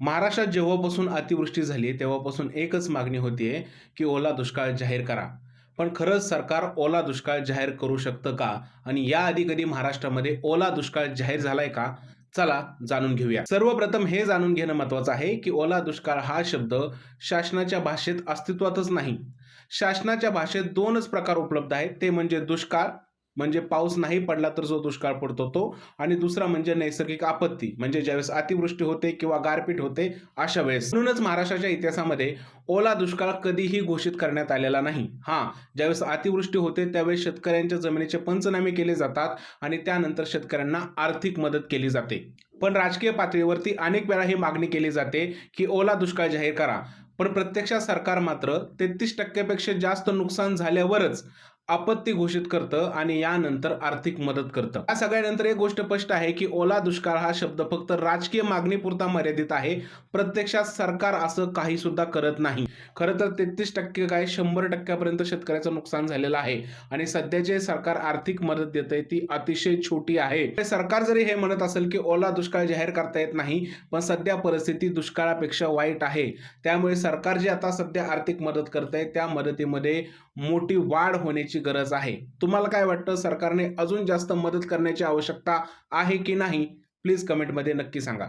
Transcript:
महाराष्ट्रात जेव्हापासून अतिवृष्टी झाली तेव्हापासून एकच मागणी होतीये की ओला दुष्काळ जाहीर करा. पण खरंच सरकार ओला दुष्काळ जाहीर करू शकतं का? आणि याआधी कधी महाराष्ट्रामध्ये ओला दुष्काळ जाहीर झालाय का? चला जाणून घेऊया. सर्वप्रथम हे जाणून घेणं महत्वाचं आहे की ओला दुष्काळ हा शब्द शासनाच्या भाषेत अस्तित्वातच नाही. शासनाच्या भाषेत दोनच प्रकार उपलब्ध आहेत. ते म्हणजे दुष्काळ म्हणजे पाऊस नाही पडला तर जो दुष्काळ पडतो तो. आणि दुसरा म्हणजे नैसर्गिक आपत्ती म्हणजे ज्यावेळेस अतिवृष्टी होते किंवा गारपीट होते अशा वेळेस. म्हणूनच महाराष्ट्राच्या इतिहासामध्ये ओला दुष्काळ कधीही घोषित करण्यात आलेला नाही. हा ज्यावेळेस अतिवृष्टी होते त्यावेळेस शेतकऱ्यांच्या जमिनीचे पंचनामे केले जातात आणि त्यानंतर शेतकऱ्यांना आर्थिक मदत केली जाते. पण राजकीय पातळीवरती अनेक वेळा ही मागणी केली जाते की ओला दुष्काळ जाहीर करा. पण प्रत्यक्षात सरकार मात्र तेहतीस टक्क्यापेक्षा जास्त नुकसान झाल्यावरच आपत्ती घोषित करतं आणि यानंतर आर्थिक मदत करतं. या सगळ्यानंतर एक गोष्ट स्पष्ट आहे की ओला दुष्काळ हा शब्द फक्त राजकीय मागणीपुरता मर्यादित आहे. प्रत्यक्षात सरकार असं काही सुद्धा करत नाही. खरं तर तेहतीस टक्के काय शंभर टक्क्यापर्यंत शेतकऱ्याचं नुकसान झालेलं आहे. आणि सध्या जे सरकार आर्थिक मदत देत आहे ती अतिशय छोटी आहे. सरकार जरी हे म्हणत असेल की ओला दुष्काळ जाहीर करता येत नाही पण सध्या परिस्थिती दुष्काळापेक्षा वाईट आहे. त्यामुळे सरकार जे आता सध्या आर्थिक मदत करत आहे त्या मदतीमध्ये मोठी वाढ होण्याची गरज आहे. तुम्हाला काय वाटतं? सरकारने अजून जास्त मदत करण्याची आवश्यकता आहे की नाही? प्लीज कमेंटमध्ये नक्की सांगा.